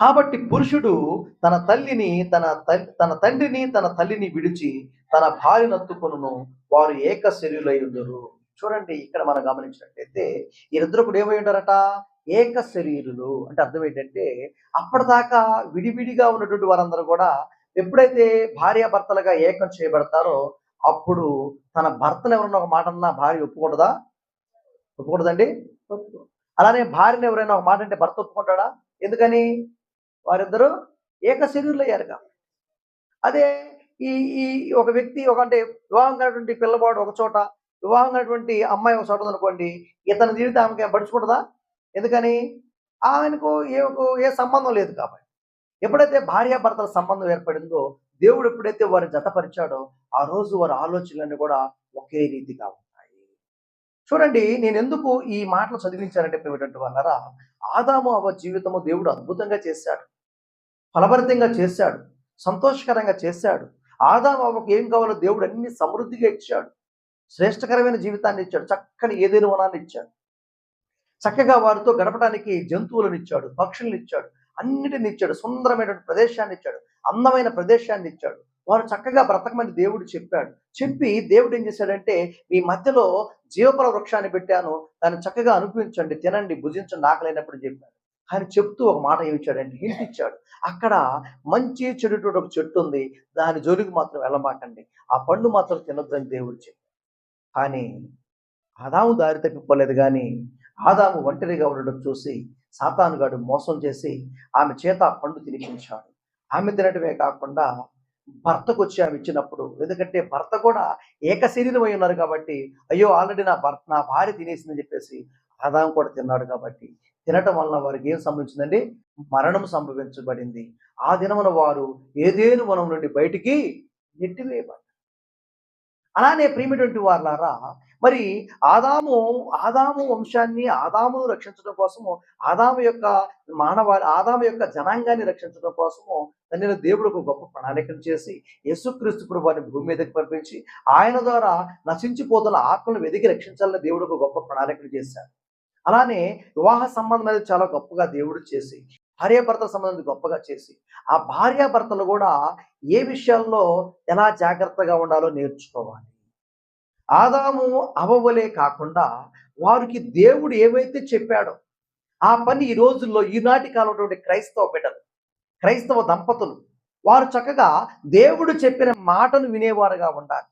కాబట్టి పురుషుడు తన తల్లిని తన తన తండ్రిని తన తల్లిని విడిచి తన భార్యను అత్తుకొనును వారు ఏక శరీరులై ఉందరు. చూడండి ఇక్కడ మనం గమనించినట్లయితే వీరిద్దరు కూడా ఏమై ఉంటారట? ఏక శరీరులు. అంటే అర్థం ఏంటంటే అప్పటిదాకా విడివిడిగా ఉన్నటువంటి వారందరూ కూడా ఎప్పుడైతే భార్యాభర్తలుగా ఏకం చేయబడతారో అప్పుడు తన భర్తను ఎవరైనా ఒక మాట అన్నా భార్య ఒప్పుకూడదా ఒప్పుకూడదండి అలానే భార్యను ఎవరైనా ఒక మాట అంటే భర్త ఒప్పుకుంటాడా? ఎందుకని? వారిద్దరూ ఏక శరీరులయ్యారు కాబట్టి అదే ఈ ఈ ఒక వ్యక్తి ఒక అంటే వివాహం కానటువంటి పిల్లవాడు ఒక చోట వివాహం కానటువంటి అమ్మాయి ఒక చోట ఉందనుకోండి ఇతని జీవితం ఆమెకి పడుచుకుంటుందా ఎందుకని? ఆయనకు ఏ ఏ సంబంధం లేదు కాబట్టి. ఎప్పుడైతే భార్యాభర్తల సంబంధం ఏర్పడిందో దేవుడు ఎప్పుడైతే వారిని జతపరిచాడో ఆ రోజు వారి ఆలోచనలన్నీ కూడా ఒకే రీతిగా ఉంటాయి. చూడండి నేను ఎందుకు ఈ మాటలు చదివించానంటే ఏమిటంటే వాళ్ళరా ఆదాము అవ జీవితము దేవుడు అద్భుతంగా చేశాడు. ఫలభరితంగా చేశాడు సంతోషకరంగా చేశాడు. ఆదాము ఏం కావాలో దేవుడు అన్ని సమృద్ధిగా ఇచ్చాడు. శ్రేష్టకరమైన జీవితాన్ని ఇచ్చాడు చక్కని ఏదైనా వనాన్ని ఇచ్చాడు. చక్కగా వారితో గడపడానికి జంతువులను ఇచ్చాడు పక్షులను ఇచ్చాడు అన్నిటిని ఇచ్చాడు సుందరమైనటువంటి ప్రదేశాన్ని ఇచ్చాడు అందమైన ప్రదేశాన్ని ఇచ్చాడు. వారు చక్కగా బ్రతకమని దేవుడు చెప్పాడు. చెప్పి దేవుడు ఏం చేశాడంటే మీ మధ్యలో జీవపల వృక్షాన్ని పెట్టాను దాన్ని చక్కగా అనుభవించండి తినండి భుజించండి ఆకలైనప్పుడు చెప్పాడు. ఆయన చెప్తూ ఒక మాట ఏమి హింట్ ఇచ్చాడు అక్కడ మంచి చెడుటువంటి ఒక చెట్టు ఉంది దాని జోలికి మాత్రం వెళ్ళమాకండి. ఆ పండు మాత్రం తినొద్దని దేవుడు చెప్పి కానీ ఆదాము దారి తప్పిపోలేదు కానీ ఆదాము ఒంటరిగా ఉండడం చూసి సాతానుగాడు మోసం చేసి ఆమె చేత ఆ పండు తినిపించాడు. ఆమె తినటమే కాకుండా భర్తకు వచ్చి ఆమె ఇచ్చినప్పుడు ఎందుకంటే భర్త కూడా ఏక శరీరమై ఉన్నారు కాబట్టి అయ్యో ఆల్రెడీ నా భర్త నా భార్య తినేసిందని చెప్పేసి ఆదాము కూడా తిన్నాడు కాబట్టి తినటం వలన వారికి ఏం సంభవించిందండి? మరణం సంభవించబడింది. ఆ దినమున వారు ఏదేను వనం నుండి బయటికి నెట్టివేయబడ్డారు. అలానే ప్రియమైనటువంటి వారులారా మరి ఆదాము ఆదాము వంశాన్ని ఆదామును రక్షించడం కోసము ఆదాము యొక్క మానవ ఆదాము యొక్క జనాంగాన్ని రక్షించడం కోసము తన దేవుడు ఒక గొప్ప ప్రణాళికను చేసి యేసుక్రీస్తు ప్రభు వారిని భూమి మీదకి పంపించి ఆయన ద్వారా నశించిపోతున్న ఆత్మను వెతికి రక్షించాలని దేవుడు ఒక గొప్ప ప్రణాళికను చేశారు. అలానే వివాహ సంబంధం అనేది చాలా గొప్పగా దేవుడు చేసి భార్యాభర్తల సంబంధం గొప్పగా చేసి ఆ భార్యాభర్తలు కూడా ఏ విషయాల్లో ఎలా జాగ్రత్తగా ఉండాలో నేర్చుకోవాలి. ఆదాము అవవలే కాకుండా వారికి దేవుడు ఏవైతే చెప్పాడో ఆ పని ఈ రోజుల్లో ఈనాటి కాలం క్రైస్తవ బిడ్డలు క్రైస్తవ దంపతులు వారు చక్కగా దేవుడు చెప్పిన మాటను వినేవారుగా ఉండాలి.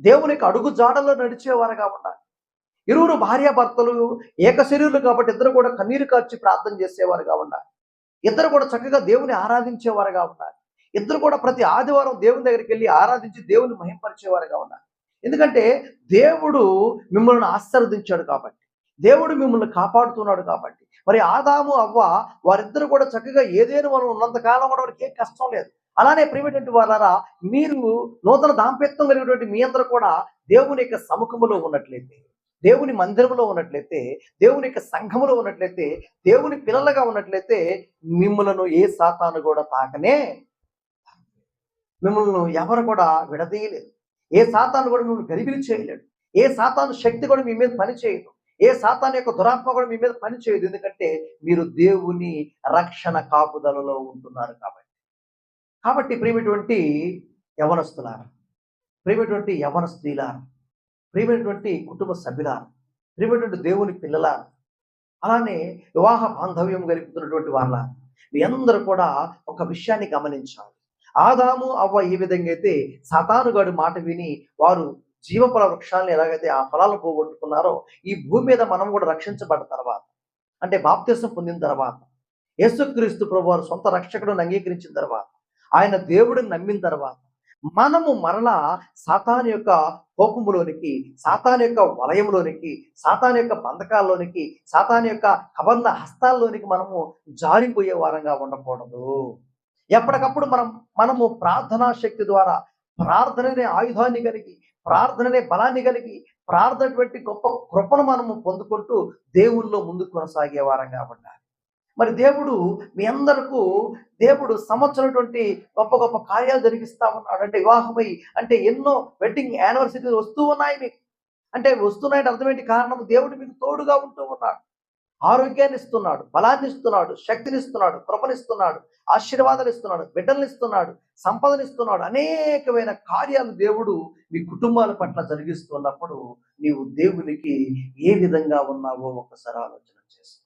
దేవునికి అడుగు జాడలో నడిచేవారుగా ఉండాలి. ఇరువురు భార్యాభర్తలు ఏక శరీరులు కాబట్టి ఇద్దరు కూడా కన్నీరు కార్చి ప్రార్థన చేసేవారుగా ఉండాలి. ఇద్దరు కూడా చక్కగా దేవుని ఆరాధించేవారుగా ఉండాలి. ఇద్దరు కూడా ప్రతి ఆదివారం దేవుని దగ్గరికి వెళ్ళి ఆరాధించి దేవుని మహింపరిచేవారుగా ఉండాలి. ఎందుకంటే దేవుడు మిమ్మల్ని ఆశీర్వదించాడు కాబట్టి దేవుడు మిమ్మల్ని కాపాడుతున్నాడు కాబట్టి మరి ఆదాము అవ్వ వారిద్దరు కూడా చక్కగా ఏదేను మనం ఉన్నంత కాలం కూడా వారికి ఏ కష్టం లేదు. అలానే ప్రియమైనటువంటి వాళ్ళారా మీరు నూతన దాంపత్యం కలిగినటువంటి మీ అందరూ కూడా దేవుని యొక్క సముఖములో ఉన్నట్లయితే దేవుని మందిరంలో ఉన్నట్లయితే దేవుని యొక్క సంఘములో ఉన్నట్లయితే దేవుని పిల్లలుగా ఉన్నట్లయితే మిమ్మలను ఏ సాతాను కూడా తాకనే మిమ్మల్ని ఎవరు కూడా విడదీయలేదు. ఏ సాతాను కూడా మిమ్మల్ని గరిబిలి చేయలేడు ఏ సాతాను శక్తి కూడా మీ మీద పనిచేయదు ఏ సాతాను యొక్క దురాత్మ కూడా మీ మీద పనిచేయదు ఎందుకంటే మీరు దేవుని రక్షణ కాపుదలలో ఉంటున్నారు కాబట్టి. కాబట్టి ప్రేమటువంటి యవనస్తులారా ప్రేమటువంటి యవన స్త్రీలారా ప్రియమైనటువంటి కుటుంబ సభ్యుల ప్రియమైనటువంటి దేవుని పిల్లల అలానే వివాహ బాంధవ్యం గలుపుతున్నటువంటి వాళ్ళ మీ అందరూ కూడా ఒక విషయాన్ని గమనించాలి. ఆదాము అవ్వ ఈ విధంగా అయితే సతానుగాడు మాట విని వారు జీవఫల వృక్షాలను ఎలాగైతే ఆ ఫలాలను పోగొట్టుకున్నారో ఈ భూమి మీద మనం కూడా రక్షించబడ్డ తర్వాత అంటే బాప్త్యసం పొందిన తర్వాత యేసుక్రీస్తు ప్రభు వారు సొంత రక్షకుడిని అంగీకరించిన తర్వాత ఆయన దేవుడిని నమ్మిన తర్వాత మనము మరలా సాతాన్ యొక్క కోపములోనికి సాతాన్ యొక్క వలయంలోనికి సాతాన్ యొక్క బంధకాల్లోనికి సాతాన్ యొక్క కబంధ హస్తాల్లోనికి మనము జారిపోయే వారంగా ఉండకూడదు. ఎప్పటికప్పుడు మనం మనము ప్రార్థనా శక్తి ద్వారా ప్రార్థననే ఆయుధాన్ని కలిగి ప్రార్థననే బలాన్ని కలిగి ప్రార్థనటువంటి గొప్ప కృపను మనము పొందుకుంటూ దేవుల్లో ముందు కొనసాగే వారంగా ఉండాలి. మరి దేవుడు మీ అందరకు దేవుడు సంవత్సరటువంటి గొప్ప గొప్ప కార్యాలు జరిగిస్తా ఉన్నాడు. అంటే వివాహమై అంటే ఎన్నో వెడ్డింగ్ యానివర్సరీలు వస్తూ ఉన్నాయి మీకు. అంటే వస్తున్నాయంటే అర్థమేంటి కారణం దేవుడు మీకు తోడుగా ఉంటూ ఉన్నాడు. ఆరోగ్యాన్ని ఇస్తున్నాడు బలాన్ని ఇస్తున్నాడు శక్తిని ఇస్తున్నాడు కృపనిస్తున్నాడు ఆశీర్వాదాలు ఇస్తున్నాడు బిడ్డలను ఇస్తున్నాడు సంపదను ఇస్తున్నాడు. అనేకమైన కార్యాలు దేవుడు మీ కుటుంబాల పట్ల జరిగిస్తున్నప్పుడు నీవు దేవునికి ఏ విధంగా ఉన్నావో ఒకసారి ఆలోచన చేసి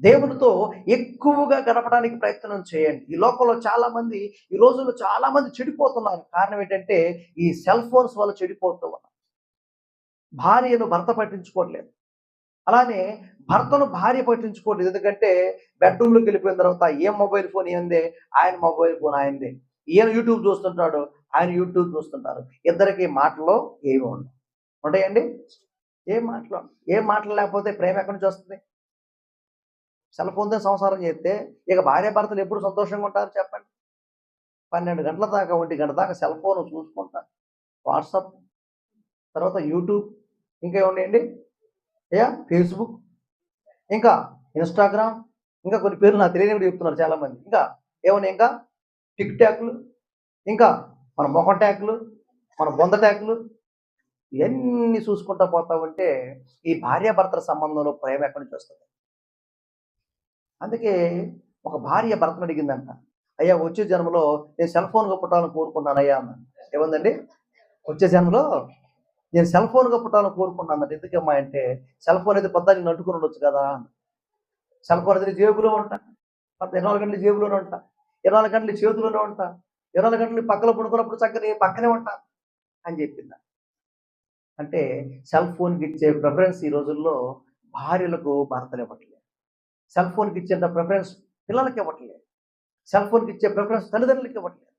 దేవునితో ఎక్కువగా గడపడానికి ప్రయత్నం చేయండి. ఈ లోకంలో చాలా మంది ఈ రోజుల్లో చాలా మంది చెడిపోతున్నారు. కారణం ఏంటంటే ఈ సెల్ ఫోన్స్ వల్ల చెడిపోతూ ఉన్నారు. భార్యను భర్త పట్టించుకోవట్లేదు. అలానే భర్తను భార్య పట్టించుకోవట్లేదు. ఎందుకంటే బెడ్రూమ్లోకి వెళ్ళిపోయిన తర్వాత ఏం మొబైల్ ఫోన్ ఏందే? ఆయన మొబైల్ ఫోన్ ఆయనదే. ఈయన యూట్యూబ్ చూస్తుంటాడు ఆయన యూట్యూబ్ చూస్తుంటారు. ఇద్దరికి మాటలో ఏమి ఉండవు. ఉంటాయండి? ఏం మాటలు? ఏం మాటలు లేకపోతే ప్రేమ ఎక్కడి నుంచి వస్తుంది? సెల్ ఫోన్తో సంసారం చేస్తే ఇక భార్య భర్తలు ఎప్పుడు సంతోషంగా ఉంటారు చెప్పండి? పన్నెండు గంటల దాకా ఒంటి గంట దాకా సెల్ ఫోన్ చూసుకుంటా. వాట్సాప్ తర్వాత యూట్యూబ్ ఇంకా ఏమున్నాయండి అయ్యా ఫేస్బుక్ ఇంకా ఇన్స్టాగ్రామ్ ఇంకా కొన్ని పేర్లు నాకు తెలియని కూడా చెప్తున్నారు చాలామంది. ఇంకా ఏమన్నా ఇంకా? టిక్ టాక్లు ఇంకా మన మొహం ట్యాక్లు మన బొంద ట్యాక్లు ఇవన్నీ చూసుకుంటా పోతా ఉంటే ఈ భార్యాభర్తల సంబంధంలో ప్రేమ ఎక్కడి నుంచి వస్తుంది? అందుకే ఒక భార్య భర్తను అడిగిందంట. అయ్యా వచ్చే జన్మలో నేను సెల్ ఫోన్గా పుట్టాలని కోరుకున్నాను అయ్యా అన్న ఏముందండి? వచ్చే జన్మలో నేను సెల్ ఫోన్గా పుట్టాలని కోరుకున్నాను అంటే ఎందుకమ్మా అంటే సెల్ ఫోన్ అయితే పెద్ద నేను అంటుకుని ఉండొచ్చు కదా సెల్ ఫోన్ అయితే జేబులో ఉంటా. పద్ద ఇరవై గంటలు జేబులోనే ఉంటా. ఇరవై నాలుగు గంటలు చేతిలోనే ఉంటా. ఇరవై నాలుగు గంటలు పక్కలో పడుకున్నప్పుడు చక్కగా పక్కనే ఉంటా అని చెప్పింది. అంటే సెల్ ఫోన్కి ఇచ్చే ప్రిఫరెన్స్ ఈ రోజుల్లో భార్యలకు భర్తలు ఇవ్వట్లేదు. సెల్ ఫోన్కి ఇచ్చేంత ప్రిఫరెన్స్ పిల్లలకి ఇవ్వట్లేదు. సెల్ ఫోన్కి ఇచ్చే ప్రిఫరెన్స్ తల్లిదండ్రులకి ఇవ్వట్లేదు.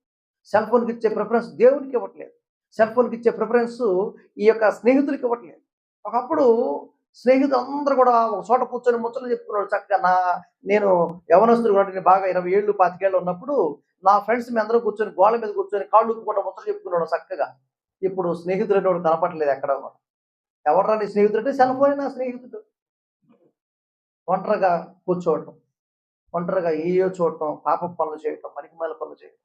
సెల్ ఫోన్కి ఇచ్చే ప్రిఫరెన్స్ దేవునికి ఇవ్వట్లేదు. సెల్ ఫోన్కి ఇచ్చే ప్రిఫరెన్స్ ఈ యొక్క స్నేహితులకి ఇవ్వట్లేదు. ఒకప్పుడు స్నేహితులు అందరూ కూడా ఒక చోట కూర్చొని ముచ్చట్లు చెప్పుకున్నాడు చక్కగా నా నేను యవనస్తుడు కూడా నేను బాగా ఇరవై ఏళ్ళు పాతికేళ్ళు ఉన్నప్పుడు నా ఫ్రెండ్స్ మీ అందరూ కూర్చొని గోళ్ళ మీద కూర్చొని కాళ్ళు ఉప్పుకుంటా ముచ్చట్లు చెప్పుకున్నాడు చక్కగా. ఇప్పుడు స్నేహితుడు అనేవాడు కనపడలేదు ఎక్కడ కూడా. ఎవడరా నీ స్నేహితుడు అంటే సెల్ ఫోన్ నా స్నేహితుడు. ఒంటరిగా కూర్చోవటం ఒంటరిగా ఏయో చూడటం పాప పనులు చేయటం మరికిమాల పనులు చేయటం.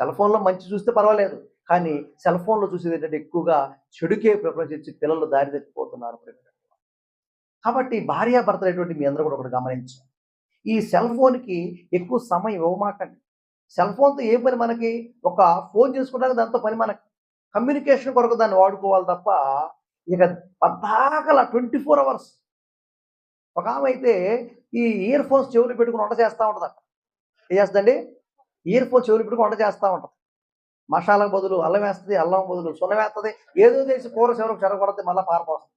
సెల్ ఫోన్లో మంచి చూస్తే పర్వాలేదు కానీ సెల్ ఫోన్లో చూసేది ఏంటంటే ఎక్కువగా చెడుకే ప్రపంచించి పిల్లలు దారి తెచ్చిపోతున్నారు కాబట్టి భార్యాభర్తలు అనేటువంటి మీ అందరూ కూడా ఒకటి గమనించాలి ఈ సెల్ ఫోన్కి ఎక్కువ సమయం ఇవ్వమాకండి. సెల్ ఫోన్తో ఏ పని మనకి? ఒక ఫోన్ చేసుకుంటానికి దాంతో పని మనకి. కమ్యూనికేషన్ కొరకు దాన్ని వాడుకోవాలి తప్ప ఇక పద్దాకల ట్వంటీ ఫోర్ అవర్స్ ఒక ఆమె అయితే ఈ ఇయర్ ఫోన్స్ చెవులు పెట్టుకుని వంట చేస్తూ ఉంటుంది ఏం చేస్తుందండి? ఇయర్ ఫోన్స్ చెవులు పెట్టుకుని వంట చేస్తూ ఉంటుంది. మసాలా బదులు అల్లం వేస్తుంది అల్లం బదులు సున్నం వేస్తుంది ఏదో తెలిసి కూర చివరకు చెరగొడితే మళ్ళీ పారిపోస్తుంది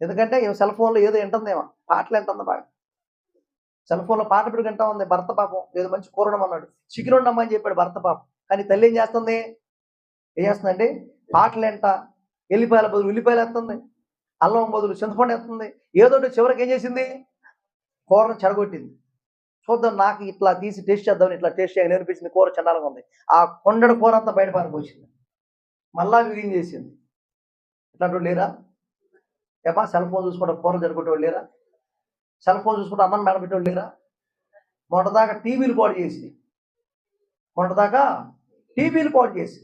ఎందుకంటే ఈమె సెల్ ఫోన్లో ఏదో వింటుందేమో పాటలు వింటుంది బాగా. సెల్ ఫోన్లో పాట పెట్టుకు వింటా ఉంది భర్త పాపం ఏదో మంచి కూర ఉండమన్నాడు చికెన్ ఉండమని చెప్పాడు భర్త పాపం. కానీ తల్లి ఏం చేస్తుంది? ఏం చేస్తుందండి? పాటలు ఎంట ఎల్లిపాయల బదులు ఉల్లిపాయలు వేస్తుంది. అల్లం బదులు చింతపండు వేస్తుంది. ఏదో చివరికి ఏం చేసింది? కూరను చెడగొట్టింది. చూద్దాం నాకు ఇట్లా తీసి టేస్ట్ చేద్దామని ఇట్లా టేస్ట్ చేయని అనిపించింది. కూర చండాలంగా ఉంది. ఆ కొండడు కూర అంతా బయట పారిపోయింది మళ్ళా విరిగి చేసింది. ఇట్లాంటి లేరా? ఏమా సెల్ ఫోన్ చూసుకుంటే కూర జరుగుతుంటే లేరా? సెల్ ఫోన్ చూసుకుంటే అమ్మని మేడం పెట్టే లేరా? మొట్టదాకా టీవీలు పాడు చేసి మొట్టదాకా టీవీలు పాడు చేసి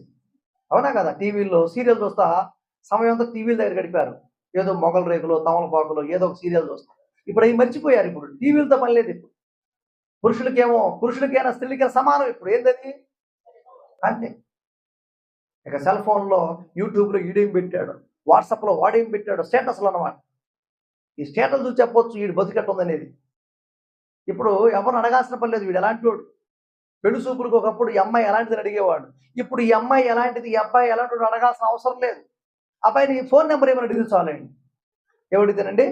అవునా కదా? టీవీల్లో సీరియల్ చూస్తా సమయం అంతా టీవీల దగ్గర గడిపారు. ఏదో మొగల రేకులు తమలపాకులు ఏదో ఒక సీరియల్ చూస్తారు ఇప్పుడు అవి మర్చిపోయారు ఇప్పుడు. టీవీలతో పని లేదు ఇప్పుడు. పురుషులకేమో పురుషులకైనా స్త్రీలకైనా సమానం ఇప్పుడు. ఏంటది అంతే. ఇక సెల్ ఫోన్లో యూట్యూబ్లో ఈడేం పెట్టాడు? వాట్సాప్లో వాడేం పెట్టాడు? స్టేటస్లు అన్నమాట. ఈ స్టేటస్ చూసి చెప్పొచ్చు వీడు బతికట్టుందనేది. ఇప్పుడు ఎవరు అడగాల్సిన పని లేదు వీడు. ఎలాంటి వాడు? పెళ్ళి చూపులకు ఒకప్పుడు ఈ అమ్మాయి ఎలాంటిది అడిగేవాడు. ఇప్పుడు ఈ అమ్మాయి ఎలాంటిది? ఈ అబ్బాయి ఎలాంటి వాడు అడగాల్సిన అవసరం లేదు. అబ్బాయి నీ ఫోన్ నెంబర్ ఏమైనా అడిగితే చాలండి. ఎవడితేనండి?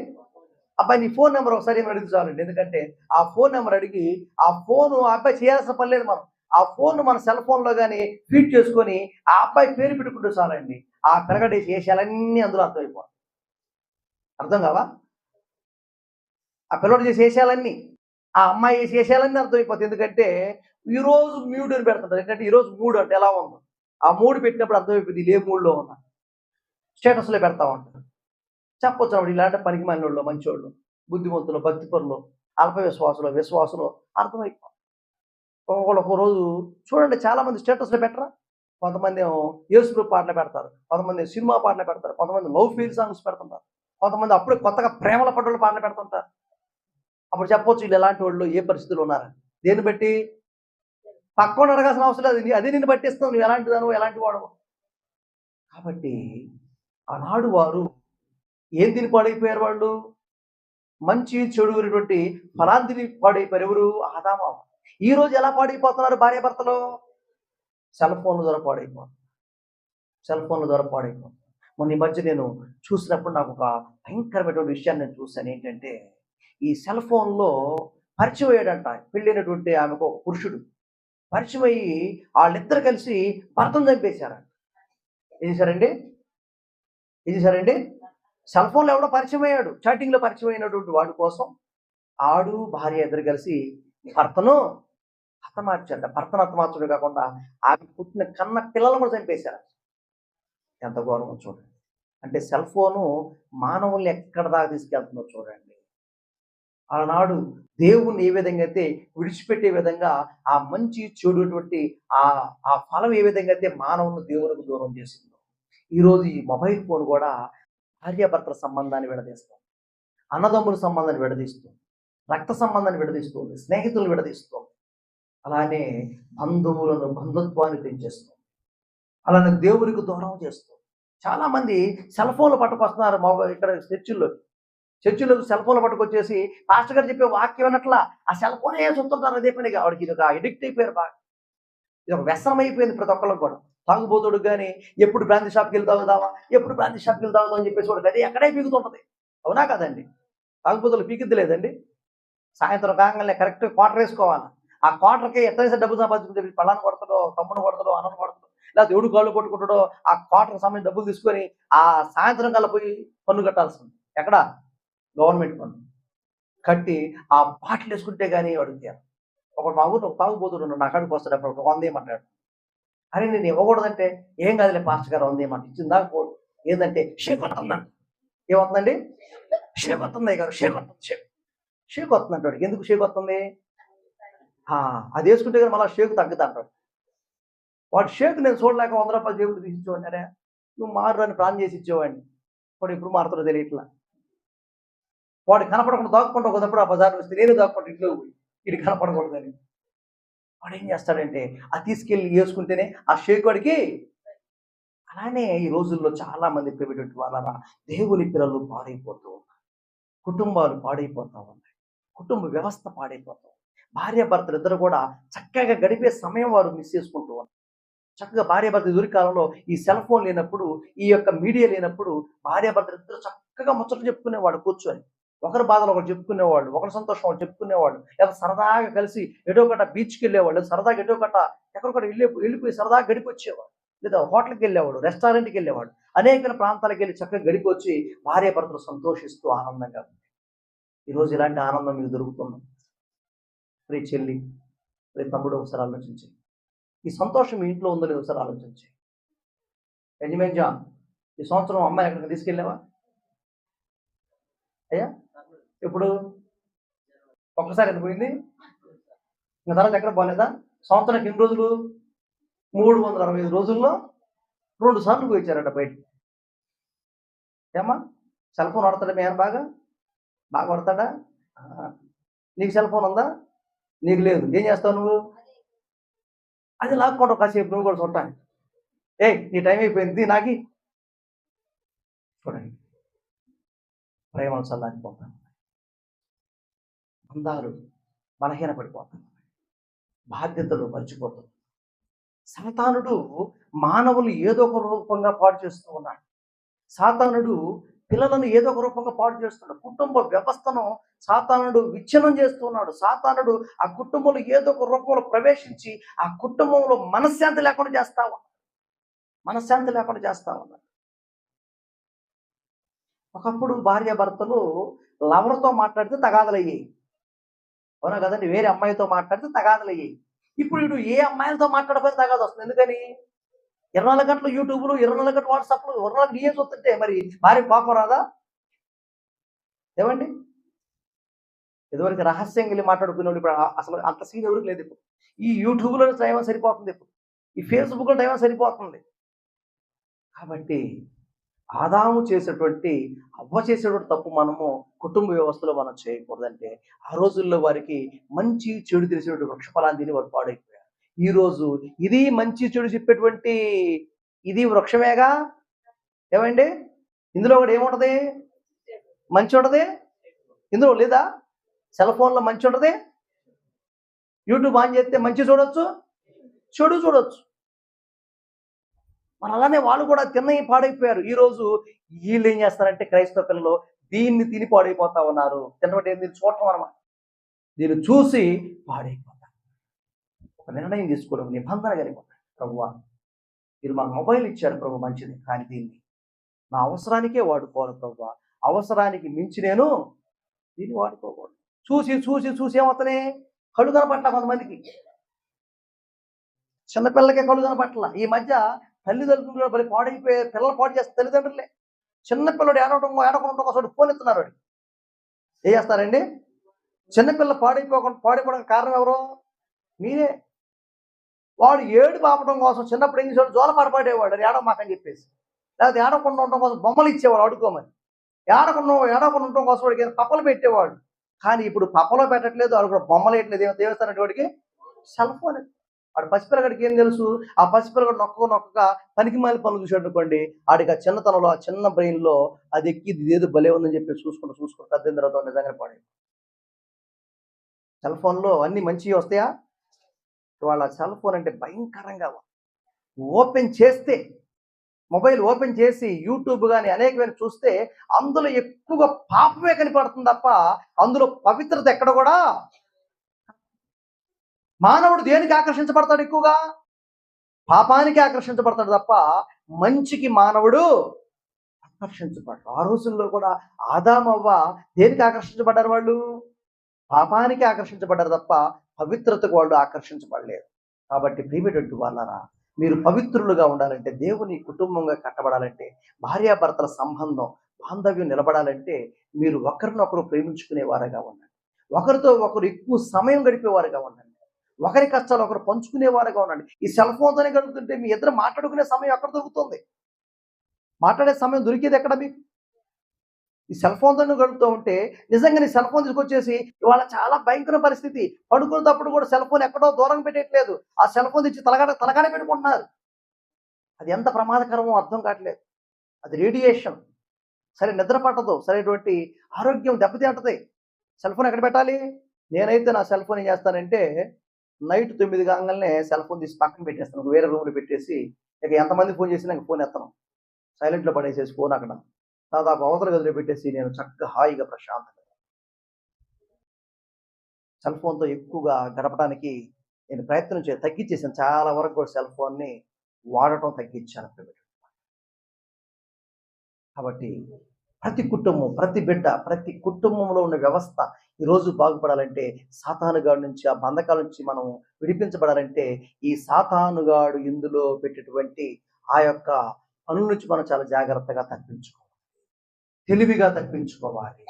అబ్బాయి నీ ఫోన్ నెంబర్ ఒకసారి ఏమైనా అడిగితే చాలండి. ఎందుకంటే ఆ ఫోన్ నెంబర్ అడిగి ఆ ఫోన్ ఆ అబ్బాయి చేయాల్సిన పని లేదు మనం. ఆ ఫోన్ మన సెల్ ఫోన్లో కానీ ఫీడ్ చేసుకొని ఆ అబ్బాయి పేరు పెట్టుకుంటే చాలండి. ఆ పెరగడే చేసేయాలన్నీ అందులో అర్థమైపోవాలి. అర్థం కావా? ఆ పిల్లడు చేసే వేషాలన్నీ ఆ అమ్మాయి చేసే వేషాలన్నీ అర్థమైపోతుంది ఎందుకంటే ఈ రోజు మ్యూడ్ అని పెడుతుంటారు. ఎందుకంటే ఈరోజు మూడు అంటే ఎలా ఉందో? ఆ మూడు పెట్టినప్పుడు అర్థమైపోయింది. లే ఏ మూడ్లో ఉన్నా. స్టేటస్లో పెడతా ఉంటారు. చెప్పొచ్చు అప్పుడు ఇలాంటి పనికి మాలినోళ్ళు మంచోళ్ళు బుద్ధిమంతులు భక్తిపరులు అల్ప విశ్వాసులు విశ్వాసులు అర్థమైపో ఒకళ్ళు ఒక రోజు చూడండి చాలా మంది స్టేటస్లో పెట్టరా? కొంతమంది ఏమో యేసుప్రభు పాటలు పెడతారు కొంతమంది సినిమా పాటలు పెడతారు కొంతమంది లవ్ ఫీల్ సాంగ్స్ పెడుతుంటారు కొంతమంది అప్పుడే కొత్తగా ప్రేమల పడ్డోళ్ళు పాటలు పెడుతుంటారు. అప్పుడు చెప్పొచ్చు వీళ్ళు ఎలాంటి వాళ్ళు ఏ పరిస్థితులు ఉన్నారు దేన్ని బట్టి? పక్కన అడగాల్సిన అవసరం లేదు. అదే నిన్ను పట్టిస్తావు నువ్వు ఎలాంటి దాను ఎలాంటి వాడవు. కాబట్టి ఆనాడు వారు ఏం తిని పాడైపోయారు వాళ్ళు? మంచి చెడు అనేటువంటి ఫలాన్ని తిని పాడైపోయారు ఎవరు ఆదామా. ఈ రోజు ఎలా పాడైపోతున్నారు భార్య భర్తలు సెల్ ఫోన్ల ద్వారా పాడైపోతున్నారు. సెల్ ఫోన్ల ద్వారా పాడైపోతున్నారు. మొన్న ఈ మధ్య నేను చూసినప్పుడు నాకు ఒక భయంకరమైనటువంటి విషయాన్ని నేను చూశాను. ఏంటంటే ఈ సెల్ ఫోన్లో పరిచయం అయ్యాడంట. పెళ్ళైనటువంటి ఆమెకు ఒక పురుషుడు. పరిచయం అయ్యి వాళ్ళిద్దరు కలిసి భర్తను చంపేశారంట. ఏం చేశారండి? ఏం చేశారండి సెల్ ఫోన్లో ఎవడో పరిచయం అయ్యాడు. చాటింగ్లో పరిచయం అయినటువంటి వాడి కోసం ఆడు భార్య ఇద్దరు కలిసి భర్తను హతమార్చారట భర్తను హతమార్చడు కాకుండా ఆమె పుట్టిన కన్న పిల్లలను కూడా చంపేశారు ఎంత గౌరవం చూడండి. అంటే సెల్ ఫోను మానవుల్ని ఎక్కడ దాకా తీసుకెళ్తుందో చూడండి. ఆనాడు దేవుణ్ణి ఏ విధంగా అయితే విడిచిపెట్టే విధంగా ఆ మంచి చెడుటువంటి ఆ ఆ ఫలం ఏ విధంగా అయితే మానవుని దేవునికి దూరం చేసింది ఈరోజు ఈ మొబైల్ ఫోన్ కూడా భార్యాభర్తల సంబంధాన్ని విడదీస్తుంది. అన్నదమ్ముల సంబంధాన్ని విడదీస్తుంది. రక్త సంబంధాన్ని విడదీస్తుంది. స్నేహితులను విడదీస్తుంది. అలానే బంధువులను బంధుత్వాన్ని పెంచేస్తుంది. అలానే దేవుడికి దూరం చేస్తుంది. చాలామంది సెల్ ఫోన్లు పట్టుకొస్తున్నారు మొబైల్ ఇక్కడ చర్చిల్లో. చర్చిలో సెల్ ఫోన్లు పట్టుకొచ్చేసి పాస్టర్ గారు చెప్పే వాక్యం అన్నట్లా ఆ సెల్ ఫోన్ ఏం చూస్తుంటారు అదే పనిగా. ఆవిడకి ఇది ఒక ఎడిక్ట్ అయిపోయారు బాగా. ఇది ఒక వ్యసనం అయిపోయింది ప్రతి ఒక్కళ్ళకి కూడా. తాగుబోతుడు కానీ ఎప్పుడు బ్రాంతి షాప్కి వెళ్ళి తాగుదామా ఎప్పుడు బ్రాంతి షాప్కి వెళ్ళి తాగుదాం అని చెప్పేసి వాడికి అదే ఎక్కడే పీకుతుంటది. అవునా కదండి? తాగుబోతులు పీకిద్ది లేదండి? సాయంత్రం కాగానే కరెక్ట్ క్వార్టర్ వేసుకోవాలి. ఆ క్వార్టర్కి ఎట్లయితే డబ్బు సంపాదించుకుంటే చెప్పి పళ్ళాన్ని కొడతాడో తమ్ముడు కొడతాడో అన్నను కొడతాడో లేకపోతే దేవుడు కాళ్ళు కొట్టుకుంటాడో ఆ క్వార్టర్ సమయం డబ్బులు తీసుకొని ఆ సాయంత్రం కల్లా పోయి పన్ను కట్టాల్సింది. ఎక్కడ? గవర్నమెంట్ పన్ను. కట్టి ఆ బాటిల్ వేసుకుంటే కానీ అడుగుతారు ఒకడు మా ఊరు తాగుబోతుడు నా కాడికి వస్తాడు అప్పుడు వంద ఏమంటాడు అరే నేను ఇవ్వకూడదంటే ఏం కాదులే పాస్టర్ గారు ఉంది మాట. ఇచ్చిందా? పోదు. ఏంటంటే షేక్ వస్తుందండి ఏమవుతుందండి? షేక్ వస్తుంది గారు షేక్ వస్తుంది షేక్. షేక్ వస్తుంది అంటాడు. ఎందుకు షేక్ వస్తుంది? ఆ, అది వేసుకుంటే కానీ మళ్ళీ షేక్ తగ్గుతా అంటాడు. వాడు షేక్ నేను చూడలేక వంద రూపాయలు జేబులు తీసి ఇచ్చేవాడిని. అరే నువ్వు మారు అని ప్లాన్ చేసి ఇచ్చేవాడిని. వాడు ఎప్పుడు మారుతాడో తెలియట్లా. వాడు కనపడకుండా దాక్కుంటా ఒకప్పుడు ఆ బజార్ వస్తే నేను దాక్కుంటా ఇంట్లో పోయి. కనపడకూడదని. వాడు ఏం చేస్తాడంటే అది తీసుకెళ్ళి వేసుకుంటేనే ఆ షేక్ వాడికి అలానే ఈ రోజుల్లో చాలా మంది ప్రైవేట్ వాళ్ళ దేవుని పిల్లలు పాడైపోతూ ఉన్నారు. కుటుంబాలు పాడైపోతూ ఉన్నాయి. కుటుంబ వ్యవస్థ పాడైపోతూ భార్య భర్తలు ఇద్దరు కూడా చక్కగా గడిపే సమయం వారు మిస్ చేసుకుంటూ ఉన్నారు. చక్కగా భార్య భర్త ఎదురు కాలంలో ఈ సెల్ ఫోన్ లేనప్పుడు ఈ యొక్క మీడియా లేనప్పుడు భార్య భర్తలు ఇద్దరు చక్కగా ముచ్చట్లు చెప్పుకునేవాడు కూర్చొని. ఒకరి బాధలు ఒకరు చెప్పుకునేవాళ్ళు ఒకరి సంతోషం ఒకరు చెప్పుకునేవాళ్ళు లేదా సరదాగా కలిసి ఎటో గట్ట బీచ్కి వెళ్ళేవాళ్ళు సరదాగా ఎటో గట్ట ఎక్కడికొకటి వెళ్ళి వెళ్ళిపోయి సరదాగా గడిపొచ్చేవాళ్ళు. లేదా హోటల్కి వెళ్ళేవాడు రెస్టారెంట్కి వెళ్ళేవాడు అనేక ప్రాంతాలకు వెళ్ళి చక్కగా గడిపొచ్చి భార్య భర్తలు సంతోషిస్తూ ఆనందంగా ఉంది. ఈరోజు ఇలాంటి ఆనందం మీకు దొరుకుతుంది? ప్రే చెల్లి రే తమ్ముడు ఒకసారి ఆలోచించి. ఈ సంతోషం మీ ఇంట్లో ఉందో లేదో ఒకసారి ఆలోచించి. యజమాన్ జాన్ ఈ సంవత్సరం అమ్మాయి ఎక్కడికి తీసుకెళ్ళావా? అయ్యా ఇప్పుడు ఒక్కసారి ఎంత పోయింది? ఇంకా తర్వాత ఎక్కడ పోలేదా? సంవత్సరానికి ఎన్ని రోజులు? మూడు వందల అరవై ఐదు రోజుల్లో రెండు సార్లు పోయించారట బయటికి. ఏమ్మా? సెల్ ఫోన్ వాడతాడా మీ ఆయన బాగా? బాగా వాడతాడా? నీకు సెల్ ఫోన్ ఉందా? నీకు లేదు. ఏం చేస్తావు నువ్వు? అది లాక్కోవడం కాసేపు నువ్వు కూడా చూడటానికి ఏ నీ టైం అయిపోయింది. నాకి. చూడండి. ప్రేమలు చల్లారిపోతాను అందాలు బలహీన బాధ్యతలు మర్చిపోతుంది సాతానుడు మానవులు ఏదో ఒక రూపంగా పాడు చేస్తూ ఉన్నాడు. సాతానుడు పిల్లలను ఏదో ఒక రూపంగా పాడు చేస్తున్నాడు. కుటుంబ వ్యవస్థను సాతానుడు విచ్ఛిన్నం చేస్తున్నాడు సాతానుడు ఆ కుటుంబంలో ఏదో ఒక రూపంలో ప్రవేశించి ఆ కుటుంబంలో మనశ్శాంతి లేకుండా చేస్తా ఉన్నాడు. మనశ్శాంతి లేకుండా చేస్తా ఉన్నాడు. ఒకప్పుడు భార్యాభర్తలు లవర్తో మాట్లాడితే తగాదలయ్యాయి అవునా కదండి? వేరే అమ్మాయితో మాట్లాడితే తగాదలయ్యాయి ఇప్పుడు ఇటు ఏ అమ్మాయిలతో మాట్లాడకపోతే తగాదు వస్తుంది ఎందుకని? ఇరవై నాలుగు గంటలు యూట్యూబ్లు ఇరవై నాలుగు గంటలు వాట్సాప్లు ఇరవై నాలుగు డిఎస్ వస్తుంటే మరి భార్య పాపం రాదా? ఏమండి? ఇదివరకు రహస్యంగా వెళ్ళి మాట్లాడుకునేవాడు ఇప్పుడు అసలు అంత సీన్ ఎవరికి లేదు ఇప్పుడు. ఈ యూట్యూబ్లో టైం సరిపోతుంది ఇప్పుడు. ఈ ఫేస్బుక్లో టైం సరిపోతుంది. కాబట్టి ఆదాము చేసేటువంటి అవ్వ చేసేటువంటి తప్పు మనము కుటుంబ వ్యవస్థలో మనం చేయకూడదంటే ఆ రోజుల్లో వారికి మంచి చెడు తెలిసినటువంటి వృక్ష ఫలాన్ని తిని వారు పాడైపోయారు. ఈ రోజు ఇది మంచి చెడు చెప్పేటువంటి ఇది వృక్షమేగా? ఏమండి? ఇందులో ఒకటి ఏముంటది? మంచి ఉంటది? ఇందులో లేదా? సెల్ ఫోన్లో మంచి ఉంటది? యూట్యూబ్ ఆన్ చేస్తే మంచి చూడొచ్చు? చెడు చూడొచ్చు. మరి అలానే వాళ్ళు కూడా తిన్నయి పాడైపోయారు. ఈ రోజు వీళ్ళు ఏం చేస్తారంటే క్రైస్తవ పిల్లలు దీన్ని తిని పాడైపోతా ఉన్నారు. తినబట్టి దీన్ని చూడటం అనమాట దీన్ని చూసి పాడైపోతారు ఒక నిర్ణయం తీసుకోవడం నిబంధన కలిగి ప్రభువా మీరు మాకు మొబైల్ ఇచ్చారు ప్రభు మంచిది. కానీ దీన్ని నా అవసరానికే వాడుకోవాలి ప్రభు అవసరానికి మించి నేను దీన్ని వాడుకోకూడదు. చూసి చూసి చూసి ఏమవుతానే? కళ్ళు కనపట్ల కొంతమందికి. చిన్నపిల్లకే కళ్ళు కనపట్ల ఈ మధ్య తల్లిదండ్రులు కూడా మరి పాడైపోయే పిల్లలు పాడు చేస్తే తల్లిదండ్రులే. చిన్నపిల్లడు ఏడవడం ఏడకుండా ఒకసారి ఫోన్ ఎత్తున్నారు వాడు. ఏం చేస్తారండి? చిన్నపిల్ల పాడైపోకుండా పాడైపోవడానికి కారణం ఎవరు? మీరే. వాడు ఏడు పాపడం కోసం చిన్నప్పుడు ఏం చేసేవాడు? జోలపాట పాడేవాడు ఏడవ మాకని చెప్పేసి. లేకపోతే ఏడకుండా ఉండడం కోసం బొమ్మలు ఇచ్చేవాడు అడుకోమని ఏడకుండా ఏడకుండా ఉండడం కోసం వాడికి పప్పలు పెట్టేవాడు. కానీ ఇప్పుడు పప్పలో పెట్టట్లేదు వాడు కూడా బొమ్మలు వేయట్లేదు ఏమో దేవస్థానం వాడికి సెల్ ఫోన్ వాడు పసిపిల్లగాడికి ఏం తెలుసు? ఆ పసిపిల్లగాడు నొక్క నొక్కగా పనికి మాలి పనులు చూసాడు అనుకోండి ఆడికి ఆ చిన్నతనంలో ఆ చిన్న బ్రెయిన్లో అది ఎక్కి ఇది ఏదో భలే ఉందని చెప్పి చూసుకుంటూ చూసుకుంటూ పెద్ద తర్వాత నిజంగా పాడే సెల్ ఫోన్లో అన్ని మంచివి వస్తాయా? వాళ్ళ సెల్ ఫోన్ అంటే భయంకరంగా ఓపెన్ చేస్తే మొబైల్ ఓపెన్ చేసి యూట్యూబ్ కానీ అనేకమైన చూస్తే అందులో ఎక్కువగా పాపమే కనపడుతుంది తప్ప అందులో పవిత్రత ఎక్కడ కూడా మానవుడు దేనికి ఆకర్షించబడతాడు ఎక్కువగా? పాపానికి ఆకర్షించబడతాడు తప్ప మంచికి మానవుడు ఆకర్షించబడ్డాడు ఆ రోజుల్లో కూడా ఆదామవ్వ దేనికి ఆకర్షించబడ్డారు వాళ్ళు? పాపానికి ఆకర్షించబడ్డారు తప్ప పవిత్రతకు వాళ్ళు ఆకర్షించబడలేదు. కాబట్టి ప్రియమైనటువంటి వాళ్ళరా మీరు పవిత్రులుగా ఉండాలంటే దేవుని కుటుంబంగా కట్టబడాలంటే భార్యాభర్తల సంబంధం బాంధవ్యం నిలబడాలంటే మీరు ఒకరినొకరు ప్రేమించుకునే వారుగా ఉండండి. ఒకరితో ఒకరు ఎక్కువ సమయం గడిపేవారుగా ఉండండి. ఒకరి కష్టాలు ఒకరు పంచుకునేవారుగా ఉండండి. ఈ సెల్ ఫోన్తోనే గడుపుతుంటే మీ ఇద్దరు మాట్లాడుకునే సమయం ఎక్కడ దొరుకుతుంది? మాట్లాడే సమయం దొరికేది ఎక్కడ మీకు? ఈ సెల్ ఫోన్తోనే గడుపుతూ ఉంటే నిజంగా నీ సెల్ ఫోన్ తీసుకొచ్చేసి ఇవాళ చాలా భయంకర పరిస్థితి. పడుకునేటప్పుడు కూడా సెల్ ఫోన్ ఎక్కడో దూరం పెట్టట్లేదు. ఆ సెల్ ఫోన్ ఇచ్చి తలగాడ తలగాడ పెట్టుకుంటున్నారు. అది ఎంత ప్రమాదకరమో అర్థం కావట్లేదు. అది రేడియేషన్. సరే నిద్ర పట్టదు. సరైనటువంటి ఆరోగ్యం దెబ్బతింటది. సెల్ ఫోన్ ఎక్కడ పెట్టాలి? నేనైతే నా సెల్ ఫోన్ ఏం చేస్తానంటే నైట్ తొమ్మిది కాగానే సెల్ ఫోన్ తీసి పక్కన పెట్టేస్తాను. ఒక వేరే రూమ్లో పెట్టేసి ఇక ఎంతమంది ఫోన్ చేసినా నాకు ఫోన్ ఎత్తాను. సైలెంట్లో పడేసేసి ఫోన్ అక్కడ. దాదాపు అవతల గదిలో పెట్టేసి నేను చక్కగా హాయిగా ప్రశాంతంగా. సెల్ ఫోన్తో ఎక్కువగా గడపడానికి నేను ప్రయత్నం చే తగ్గించేసాను చాలా వరకు కూడా సెల్ ఫోన్ని వాడటం తగ్గించాను. కాబట్టి ప్రతి కుటుంబం ప్రతి బిడ్డ ప్రతి కుటుంబంలో ఉన్న వ్యవస్థ ఈరోజు బాగుపడాలంటే సాతానుగాడు నుంచి ఆ బంధకాల నుంచి మనం విడిపించబడాలంటే ఈ సాతానుగాడు ఇందులో పెట్టేటువంటి ఆ యొక్క పనుల నుంచి మనం చాలా జాగ్రత్తగా తప్పించుకోవాలి. తెలివిగా తప్పించుకోవాలి.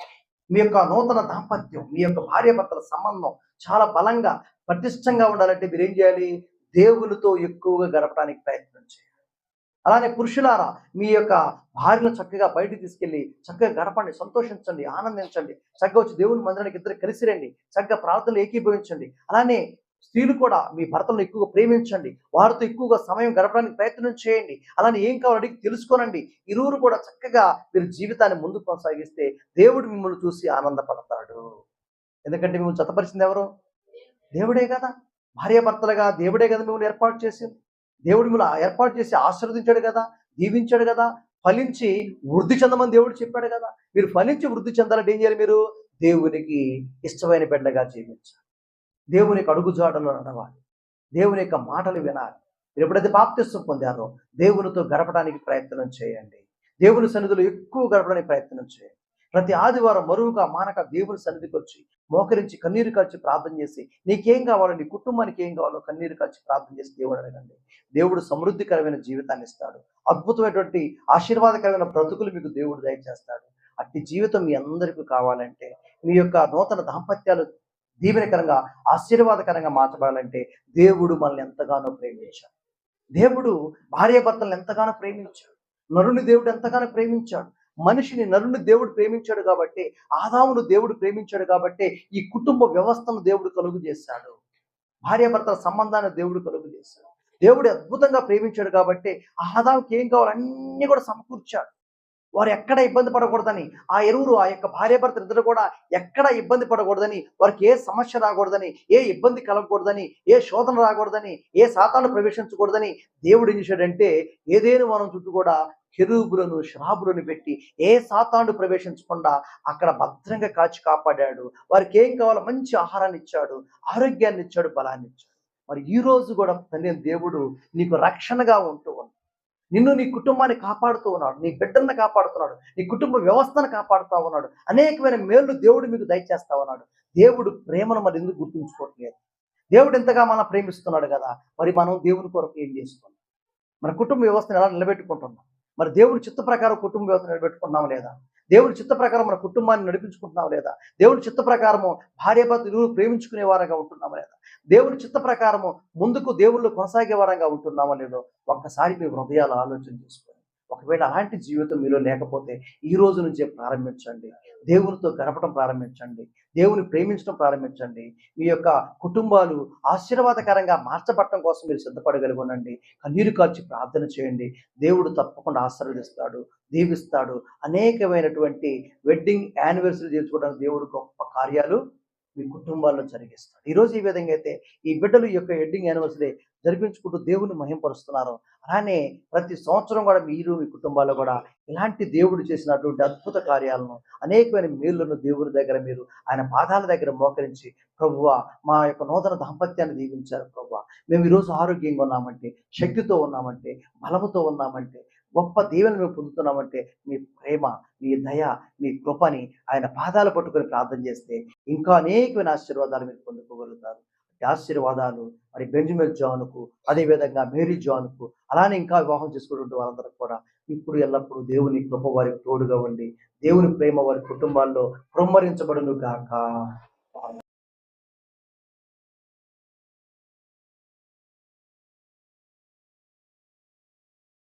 మీ యొక్క నూతన దాంపత్యం మీ యొక్క భార్యాభర్తల సంబంధం చాలా బలంగా పటిష్టంగా ఉండాలంటే మీరు ఏం చేయాలి? దేవునితో ఎక్కువగా గడపడానికి ప్రయత్నం చేయాలి. అలానే పురుషులారా మీ యొక్క భార్యను చక్కగా బయటికి తీసుకెళ్ళి చక్కగా గడపండి సంతోషించండి ఆనందించండి చక్కగా వచ్చి దేవుని మందిరానికి ఇద్దరు కలిసి రండి చక్కగా ప్రార్థనలు ఏకీభవించండి. అలానే స్త్రీలు కూడా మీ భర్తలను ఎక్కువగా ప్రేమించండి వారితో ఎక్కువగా సమయం గడపడానికి ప్రయత్నం చేయండి. అలానే ఏం కావాలో అడిగి తెలుసుకోనండి. ఇరువురు కూడా చక్కగా మీరు జీవితాన్ని ముందు కొనసాగిస్తే దేవుడు మిమ్మల్ని చూసి ఆనందపడతాడు. ఎందుకంటే మిమ్మల్ని జతపరిచింది ఎవరు? దేవుడే కదా. భార్యాభర్తలుగా దేవుడే కదా మిమ్మల్ని ఏర్పాటు చేసింది. దేవుడు మిమ్మల్ని ఏర్పాటు చేసి ఆశీర్వదించాడు కదా దీవించాడు కదా ఫలించి వృద్ధి చెందమని దేవుడు చెప్పాడు కదా. మీరు ఫలించి వృద్ధి చెందాలంటే ఏం చేయాలి మీరు? దేవునికి ఇష్టమైన బిడ్డగా జీవించాలి. దేవుని యొక్క అడుగుజాడలో నడవాలి. దేవుని యొక్క మాటలు వినాలి. మీరు ఎప్పుడైతే పాప్తిస్తూ పొందారో దేవునితో గడపడానికి ప్రయత్నం చేయండి. దేవుని సన్నిధిలో ఎక్కువ గడపడానికి ప్రయత్నం చేయండి. ప్రతి ఆదివారం మరువుగా మానక దేవుని సన్నిధికి వచ్చి మోకరించి కన్నీరు కాల్చి ప్రార్థన చేసి నీకేం కావాలో నీ కుటుంబానికి ఏం కావాలో కన్నీరు కాల్చి ప్రార్థన చేసి దేవుడు అడగండి. దేవుడు సమృద్ధికరమైన జీవితాన్ని ఇస్తాడు. అద్భుతమైనటువంటి ఆశీర్వాదకరమైన బ్రతుకులు మీకు దేవుడు దయచేస్తాడు. అట్టి జీవితం మీ అందరికీ కావాలంటే మీ యొక్క నూతన దాంపత్యాలు దీవెనకరంగా ఆశీర్వాదకరంగా మార్చబడాలంటే దేవుడు మనల్ని ఎంతగానో ప్రేమించాడు. దేవుడు భార్యాభర్తలను ఎంతగానో ప్రేమించాడు. నరుని దేవుడు ఎంతగానో ప్రేమించాడు. మనిషిని నరుని దేవుడు ప్రేమించాడు కాబట్టి ఆదామును దేవుడు ప్రేమించాడు కాబట్టి ఈ కుటుంబ వ్యవస్థను దేవుడు కలుగు చేశాడు భార్యాభర్తల సంబంధాన్ని దేవుడు కలుగు చేశాడు దేవుడు అద్భుతంగా ప్రేమించాడు కాబట్టి ఆదాముకి ఏం కావాలి అన్నీ కూడా సమకూర్చాడు. వారు ఎక్కడ ఇబ్బంది పడకూడదని ఆ ఎరువురు ఆ యొక్క భార్యాభర్త ఇద్దరు కూడా ఎక్కడ ఇబ్బంది పడకూడదని వారికి ఏ సమస్య రాకూడదని ఏ ఇబ్బంది కలగకూడదని ఏ శోధన రాకూడదని ఏ సాతాను ప్రవేశించకూడదని దేవుడు ఏం చేశాడంటే ఏదేను మనం చుట్టూ కూడా కెరూబులను శ్రాబులను పెట్టి ఏ సాతాను ప్రవేశించకుండా అక్కడ భద్రంగా కాచి కాపాడాడు. వారికి ఏం కావాలో మంచి ఆహారాన్ని ఇచ్చాడు ఆరోగ్యాన్ని ఇచ్చాడు బలాన్ని ఇచ్చాడు. మరి ఈ రోజు కూడా తండ్రి దేవుడు నీకు రక్షణగా ఉంటూ ఉన్నాడు. నిన్ను నీ కుటుంబాన్ని కాపాడుతూ ఉన్నాడు. నీ బిడ్డలను కాపాడుతున్నాడు. నీ కుటుంబ వ్యవస్థను కాపాడుతూ ఉన్నాడు. అనేకమైన మేలు దేవుడు మీకు దయచేస్తా ఉన్నాడు. దేవుడు ప్రేమను మరి ఎందుకు గుర్తుంచుకోవట్లేదు? దేవుడు ఎంతగా మనం ప్రేమిస్తున్నాడు కదా? మరి మనం దేవుని కొరకు ఏం చేస్తున్నాం? మన కుటుంబ వ్యవస్థను ఎలా నిలబెట్టుకుంటున్నాం? మరి దేవుడి చిత్త ప్రకారం కుటుంబ వ్యవస్థ నిలబెట్టుకుంటున్నాం లేదా? దేవుడి చిత్త ప్రకారం మన కుటుంబాన్ని నడిపించుకుంటున్నాం లేదా? దేవుడి చిత్త ప్రకారము భార్యాభర్తలు ఇరువురు ప్రేమించుకునే లేదా? దేవుడి చిత్త ప్రకారము ముందుకు దేవుళ్ళు కొనసాగే వారంగా ఉంటున్నామో లేదో ఒక్కసారి మీ హృదయాలు ఆలోచన చేసుకోండి. ఒకవేళ అలాంటి జీవితం మీలో లేకపోతే ఈ రోజు నుంచే ప్రారంభించండి. దేవునితో గడపడం ప్రారంభించండి. దేవుని ప్రేమించడం ప్రారంభించండి. మీ యొక్క కుటుంబాలు ఆశీర్వాదకరంగా మార్చబడటం కోసం మీరు సిద్ధపడగలిగొనండి. కన్నీరు కాల్చి ప్రార్థన చేయండి. దేవుడు తప్పకుండా ఆశీర్వదిస్తాడు దీవిస్తాడు. అనేకమైనటువంటి వెడ్డింగ్ యానివర్సరీ చేసుకోవడానికి దేవుడు గొప్ప కార్యాలు మీ కుటుంబాల్లో జరిగిస్తాడు. ఈరోజు ఈ విధంగా అయితే ఈ బిడ్డలు యొక్క వెడ్డింగ్ యానివర్సరీ జరిపించుకుంటూ దేవుని మహింపరుస్తున్నారు. అలానే ప్రతి సంవత్సరం కూడా మీరు మీ కుటుంబాల్లో కూడా ఇలాంటి దేవుడు చేసినటువంటి అద్భుత కార్యాలను అనేకమైన మేలులను దేవుని దగ్గర మీరు ఆయన పాదాల దగ్గర మోకరించి ప్రభువ మా యొక్క నూతన దాంపత్యాన్ని దీవించారు ప్రభువ. మేము ఈరోజు ఆరోగ్యంగా ఉన్నామంటే శక్తితో ఉన్నామంటే బలముతో ఉన్నామంటే గొప్ప దీవెన మేము పొందుతున్నామంటే మీ ప్రేమ మీ దయ మీ కృపని ఆయన పాదాలు పట్టుకొని ప్రార్థన చేస్తే ఇంకా అనేకమైన ఆశీర్వాదాలు మీరు పొందుకోగలుగుతారు. ఆశీర్వాదాలు మరి బెంజమిన్ జాన్కు అదేవిధంగా మేరీ జాన్కు అలానే ఇంకా వివాహం చేసుకున్నటువంటి వారందరూ కూడా ఇప్పుడు ఎల్లప్పుడూ దేవుని కృప వారికి తోడుగా ఉండి దేవుని ప్రేమ వారి కుటుంబాల్లో కుమ్మరించబడును గాక.